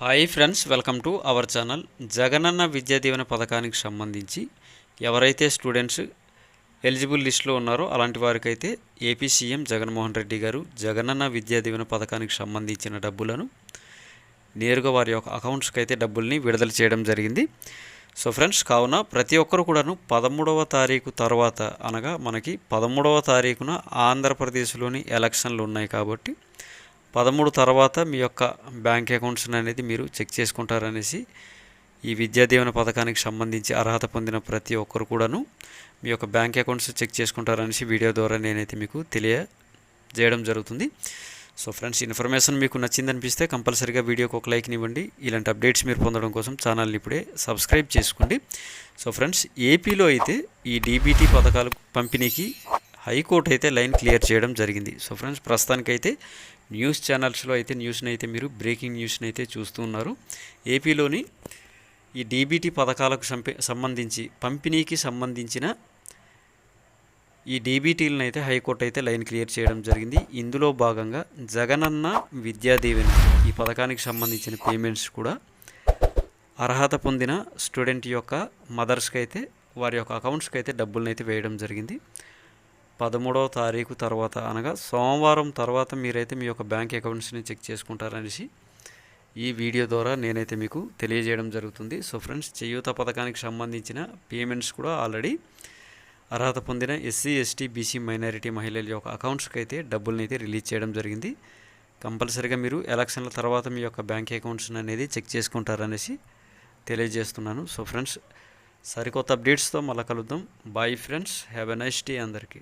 Hi friends welcome to our channel. Jagananna Vidya Deevena పథకానికి సంబంధించి ఎవరైతే స్టూడెంట్స్ ఎలిజిబుల్ లిస్టులో ఉన్నారో అలాంటి వారికైతే ఏపీ సీఎం జగన్మోహన్ రెడ్డి గారు జగనన్న విద్యా దీవెన పథకానికి సంబంధించిన డబ్బులను నేరుగా వారి యొక్క అకౌంట్స్కి అయితే డబ్బుల్ని విడుదల చేయడం జరిగింది. సో ఫ్రెండ్స్ కావున ప్రతి ఒక్కరు కూడాను పదమూడవ తారీఖు తర్వాత అనగా మనకి పదమూడవ తారీఖున ఆంధ్రప్రదేశ్లోని ఎలక్షన్లు ఉన్నాయి కాబట్టి పదమూడు తర్వాత మీ యొక్క బ్యాంక్ అకౌంట్స్ అనేది మీరు చెక్ చేసుకుంటారనేసి ఈ విద్యా దీవెన పథకానికి సంబంధించి అర్హత పొందిన ప్రతి ఒక్కరు కూడాను మీ యొక్క బ్యాంక్ అకౌంట్స్ చెక్ చేసుకుంటారనేసి వీడియో ద్వారా నేనైతే మీకు తెలియజేయడం జరుగుతుంది. సో ఫ్రెండ్స్ ఇన్ఫర్మేషన్ మీకు నచ్చిందనిపిస్తే కంపల్సరీగా వీడియోకి ఒక లైక్ని ఇవ్వండి. ఇలాంటి అప్డేట్స్ మీరు పొందడం కోసం ఛానల్ని ఇప్పుడే సబ్స్క్రైబ్ చేసుకోండి. సో ఫ్రెండ్స్ ఏపీలో అయితే ఈ డీబీటీ పథకాలు పంపిణీకి హైకోర్టు అయితే లైన్ క్లియర్ చేయడం జరిగింది. సో ఫ్రెండ్స్ ప్రస్తుతానికైతే న్యూస్ ఛానల్స్లో అయితే న్యూస్ని అయితే మీరు బ్రేకింగ్ న్యూస్ని అయితే చూస్తూ ఉన్నారు. ఏపీలోని ఈ డీబీటీ పథకాలకు సంపే- సంబంధించి పంపిణీకి సంబంధించిన ఈ డీబీటీలను అయితే హైకోర్టు అయితే లైన్ క్లియర్ చేయడం జరిగింది. ఇందులో భాగంగా జగనన్న విద్యాదీవెన ఈ పథకానికి సంబంధించిన పేమెంట్స్ కూడా అర్హత పొందిన స్టూడెంట్ యొక్క మదర్స్కి అయితే వారి యొక్క అకౌంట్స్కి అయితే డబ్బులను అయితే వేయడం జరిగింది. పదమూడవ తారీఖు తర్వాత అనగా సోమవారం తర్వాత మీరైతే మీ యొక్క బ్యాంక్ అకౌంట్స్ని చెక్ చేసుకుంటారనేసి ఈ వీడియో ద్వారా నేనైతే మీకు తెలియజేయడం జరుగుతుంది. సో ఫ్రెండ్స్ చేయూత పథకానికి సంబంధించిన పేమెంట్స్ కూడా ఆల్రెడీ అర్హత పొందిన ఎస్సీ ఎస్టీ బీసీ మైనారిటీ మహిళల యొక్క అకౌంట్స్కి అయితే డబ్బుల్ని అయితే రిలీజ్ చేయడం జరిగింది. కంపల్సరీగా మీరు ఎలక్షన్ల తర్వాత మీ యొక్క బ్యాంక్ అకౌంట్స్ అనేది చెక్ చేసుకుంటారనేసి తెలియజేస్తున్నాను. సో ఫ్రెండ్స్ సరికొత్త అప్డేట్స్తో మళ్ళీ కలుద్దాం. Bye friends have a nice day అందరికీ.